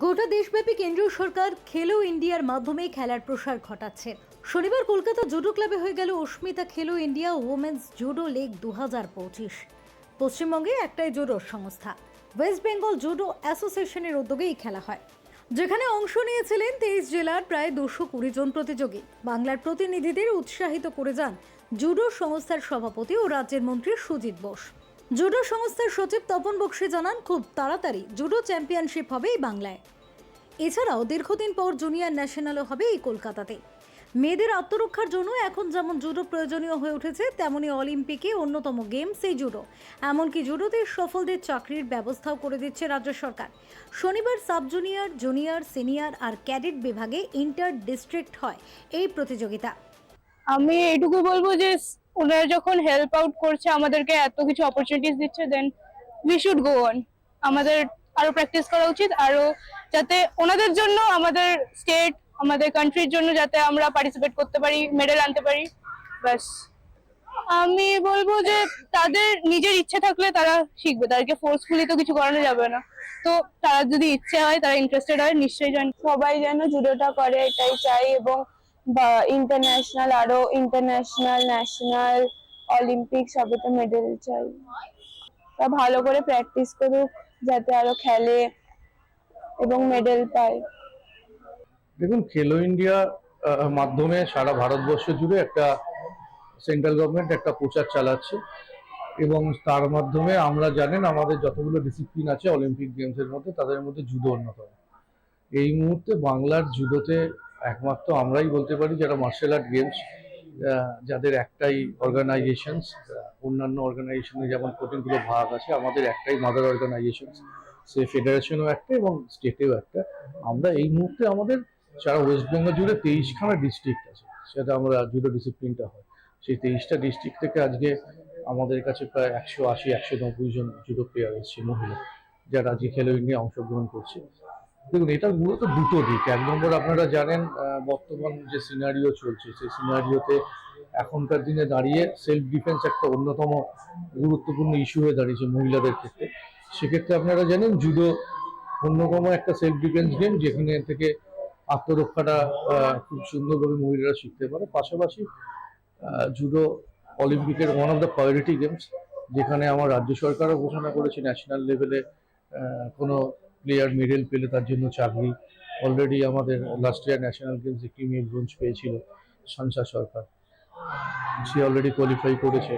গোটা দেশব্যাপী কেন্দ্রীয় সরকার খেলো ইন্ডিয়ার মাধ্যমে খেলার প্রসার ঘটাচ্ছে। শনিবার কলকাতা জুডো ক্লাবে হয়ে গেল অস্মিতা খেলো ইন্ডিয়া ওমেন্স জুডো লিগ দু হাজার পঁচিশ। পশ্চিমবঙ্গে একটাই জুডো সংস্থা। ওয়েস্ট বেঙ্গল জুডো অ্যাসোসিয়েশনের উদ্যোগে এই খেলা হয়। যেখানে অংশ নিয়েছিলেন তেইশ জেলার প্রায় দুশো কুড়ি জন প্রতিযোগী। বাংলার প্রতিনিধিদের উৎসাহিত করে যান জুডো সংস্থার সভাপতি ও রাজ্যের মন্ত্রী সুজিত বোস। জুডো সংস্থার সচিব তপন বক্সি জানান, খুব তাড়াতাড়ি জুডো চ্যাম্পিয়নশিপ হবে এই বাংলায়। এছাড়াও দীর্ঘদিন পর জুনিয়র ন্যাশনালও হবে এই কলকাতাতে। মেয়েদের আত্মরক্ষার জন্য এখন যেমন জুডো প্রয়োজনীয় হয়ে উঠেছে, তেমনি অলিম্পিকে অন্যতম গেমস এই জুডো। এমনকি জুডোতে সফলদের চাকরির ব্যবস্থাও করে দিচ্ছে রাজ্য সরকার। শনিবার সাব জুনিয়র জুনিয়র, সিনিয়র আর ক্যাডেট বিভাগে ইন্টার ডিস্ট্রিক্ট হয় এই প্রতিযোগিতা। আমি এটুকু বলব যে ওনারা যখন হেল্প আউট করছে, আমাদেরকে এত কিছু অপরচুনিটিস দিচ্ছে then we should go on আমাদের আরও প্র্যাকটিস করা উচিত, আরও যাতে ওনাদের জন্য, আমাদের স্টেট আমাদের কান্ট্রির জন্য যাতে আমরা পার্টিসিপেট করতে পারি মেডেল আনতে পারি, ব্যাস। আমি বলব যে তাদের নিজের ইচ্ছে থাকলে তারা শিখবে, তাদেরকে ফোর্সফুলি তো কিছু করানো যাবে না। তো তারা যদি ইচ্ছে হয়, তারা ইন্টারেস্টেড হয়, নিশ্চয়ই সবাই যেন জুডোটা করে, এটাই চাই এবং বা ইন্টারন্যাশনাল আরও ইন্টারন্যাশনাল ন্যাশনাল অলিম্পিক সবেতে মেডেল চাই। তা ভালো করে প্র্যাকটিস করুক, যাতে আরও খেলে এবং মেডেল পায়। দেখুন খেলো ইন্ডিয়া মাধ্যমে সারা ভারতবর্ষ জুড়ে একটা সেন্ট্রাল গভর্নমেন্ট একটা প্রচার চালাচ্ছে। এবং তার মাধ্যমে আমরা জানেন, আমাদের যতগুলো ডিসিপ্লিন আছে অলিম্পিক গেমসের মধ্যে, তাদের মধ্যে জুডো অন্যতম। এই মুহূর্তে বাংলার জুডোতে একমাত্র আমরাই বলতে পারি যারা মার্শাল আর্ট গেমস যাদের একটাই অর্গানাইজেশনস অন্যান্য অর্গানাইজেশনে যেমন কতগুলো ভাগ আছে, আমাদের একটাই মাদার অর্গানাইজেশনস সে ফেডারেশনও একটা এবং স্টেটেও একটা। আমরা এই মুহূর্তে আমাদের সারা ওয়েস্ট বেঙ্গল জুড়ে তেইশখানা ডিস্ট্রিক্ট আছে, সেটা আমরা জুডো ডিসিপ্লিনটা হয়। সেই তেইশটা ডিস্ট্রিক্ট থেকে আজকে আমাদের কাছে প্রায় একশো আশি, একশো নব্বই জন জুডো প্লেয়ার এসেছে, মহিলা, যারা আজকে খেলো ইন্ডিয়া অংশগ্রহণ করছে। দেখুন, এটা মূলত দুটো দিক। এক নম্বর আপনারা জানেন বর্তমান যে সিনারিও চলছে, সেই সিনারিওতে এখনকার দিনে দাঁড়িয়ে সেলফ ডিফেন্স একটা অন্যতম গুরুত্বপূর্ণ ইস্যু হয়ে দাঁড়িয়েছে মহিলাদের ক্ষেত্রে। সেক্ষেত্রে আপনারা জানেন জুডো অন্যতম একটা সেলফ ডিফেন্স গেম যেখানে থেকে আত্মরক্ষাটা খুব সুন্দরভাবে মহিলারা শিখতে পারে। পাশাপাশি জুডো অলিম্পিকের one of the priority games যেখানে আমার রাজ্য সরকারও ঘোষণা করেছে ন্যাশনাল লেভেলে কোনো প্লেয়ার মেডেল পেলে তার জন্য চাকরি। অলরেডি আমাদের লাস্ট ইয়ার ন্যাশনাল গেমস মেয়ে ব্রোঞ্জ পেয়েছিল সানসা সরকার। সে অলরেডি কোয়ালিফাই করেছে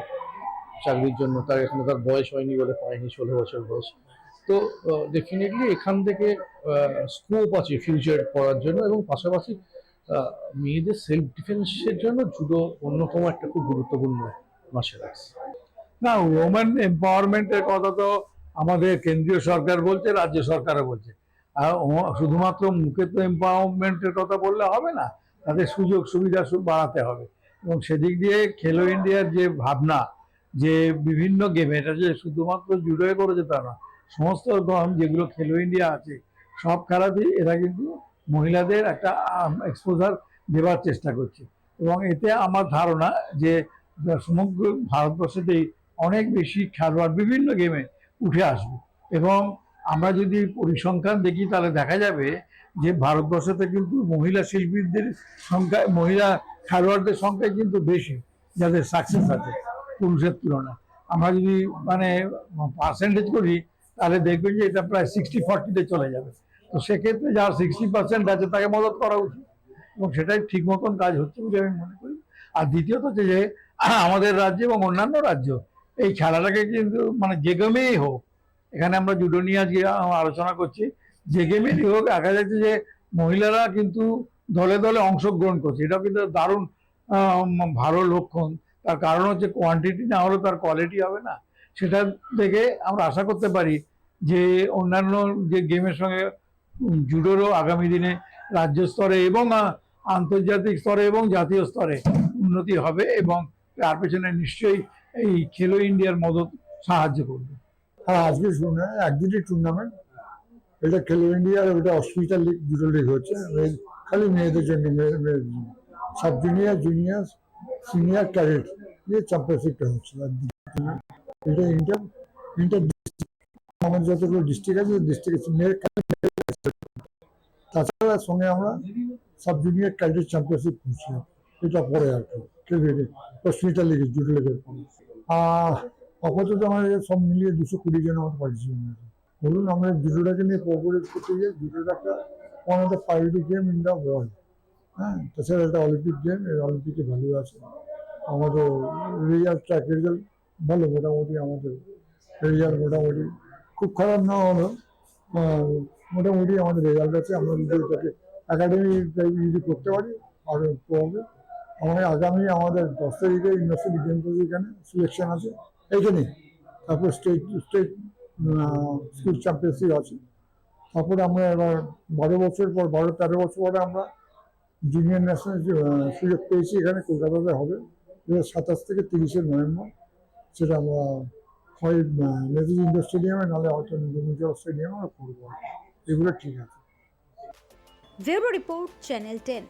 চাকরির জন্য। তার এখনও তার বয়স হয়নি বলে পায়নি ষোলো বছর বয়স। তো ডেফিনেটলি এখান থেকে স্কোপ আছে ফিউচার করার জন্য এবং পাশাপাশি মেয়েদের সেলফ ডিফেন্সের জন্য জুডো অন্যতম একটা খুব গুরুত্বপূর্ণ মার্শাল আর্টস না ওমেন এম্পাওয়ারমেন্টের কথা তো আমাদের কেন্দ্রীয় সরকার বলছে, রাজ্য সরকারও বলছে। আর শুধুমাত্র মুখে তো এম্পাওয়ারমেন্টের কথা বললে হবে না তাদের সুযোগ সুবিধা বাড়াতে হবে। এবং সেদিক দিয়ে খেলো ইন্ডিয়ার যে ভাবনা, যে বিভিন্ন গেমে এটা যে শুধুমাত্র জুডোয়ে করেছে তা না, সমস্ত গম যেগুলো খেলো ইন্ডিয়া আছে, সব খেলাতেই এরা কিন্তু মহিলাদের একটা এক্সপোজার দেওয়ার চেষ্টা করছে। এবং এতে আমার ধারণা যে, সমগ্র ভারতবর্ষেতেই অনেক বেশি খেলোয়াড় বিভিন্ন গেমে উঠে আসবে। এবং আমরা যদি পরিসংখ্যান দেখি, তাহলে দেখা যাবে যে ভারতবর্ষতে কিন্তু মহিলা শিল্পীদের সংখ্যা, মহিলা খেলোয়াড়দের সংখ্যা কিন্তু বেশি, যাদের সাকসেস আছে পুরুষের তুলনায়। আমরা যদি মানে পার্সেন্টেজ করি, তাহলে দেখবেন যে এটা প্রায় সিক্সটি ফর্টিতে চলে যাবে। তো সেক্ষেত্রে যার সিক্সটি পার্সেন্ট আছে, তাকে মদত করা উচিত। এবং সেটাই ঠিক মতন কাজ হচ্ছে বলে আমি মনে করি। আর দ্বিতীয়ত হচ্ছে যে আমাদের রাজ্য এবং অন্যান্য রাজ্য এই খেলাটাকে কিন্তু মানে যে গেমেই হোক, এখানে আমরা জুডো নিয়ে আজকে আলোচনা করছি। যে গেমেরই হোক, দেখা যাচ্ছে যে মহিলারা কিন্তু দলে দলে অংশগ্রহণ করছে। এটাও কিন্তু দারুণ ভালো লক্ষণ। তার কারণ হচ্ছে কোয়ান্টিটি না হলে তার কোয়ালিটি হবে না। সেটা থেকে আমরা আশা করতে পারি যে অন্যান্য যে গেমের সঙ্গে জুডোরও আগামী দিনে রাজ্য স্তরে এবং আন্তর্জাতিক স্তরে এবং জাতীয় স্তরে উন্নতি হবে এবং তার পেছনে নিশ্চয়ই এই খেলো ইন্ডিয়ার মদত সাহায্য করবে। হ্যাঁ আজকে শুনে একদিনই টুর্নামেন্ট এটা খেলো ইন্ডিয়া আর ওটা হসপিটাল লিগ দুটো লিগ হচ্ছে। খালি মেয়েদের জন্য মেয়েদের জন্য sub junior junior senior cadet দিয়ে চ্যাম্পিয়নশিপটা হচ্ছে। এটা ইন্টার ইন্টার আমাদের যতগুলো ডিস্ট্রিক্ট আছে ডিস্ট্রিক্ট মেয়ের তাছাড়া সঙ্গে আমরা সাব জুনিয়র ক্যাডেট চ্যাম্পিয়নশিপ করছি। এটা পরে আর কি। জুটো লেগের পরে। আহ, আপাতত আমাদের সব মিলিয়ে দুশো কুড়ি জন আমাদের পার্টিসিপেন্ট আছে বলুন আমরা জুটোটাকে নিয়ে কোঅপারেট করতে গিয়ে জুটোটা একটা one of the priority game in the world হ্যাঁ তাছাড়া একটা অলিম্পিক গেম এই অলিম্পিকে ভ্যালু আছে। আমাদের রেজাল্ট ট্র্যাক রেজাল্ট ভালো, মোটামুটি আমাদের রেজাল্ট মোটামুটি খুব খারাপ না হলো মোটামুটি আমাদের রেজাল্ট আছে। আমরা যদি এটাকে একাডেমি যদি করতে পারি আরও হবে। আমাদের আগামী আমাদের দশ তারিখে ইউনিভার্সিটি গেমস এখানে সিলেকশন আছে। এইখানেই তারপর স্টেট স্টেট স্কুল চ্যাম্পিয়নশিপ আছে। তারপরে আমরা এবার বারো বছর পর, বারো, তেরো বছর পরে আমরা জুনিয়র ন্যাশনাল সুযোগ পেয়েছি এখানে, কলকাতাতে হবে। দু সাতাশ থেকে তিরিশে নভেম্বর, সেটা আমরা হয় নেতাজি ইন্ডোর স্টেডিয়ামে নাহলে হয়তো রবীন্দ্র স্টেডিয়ামে আমরা করব। এগুলো ঠিক আছে। Report, channel ten.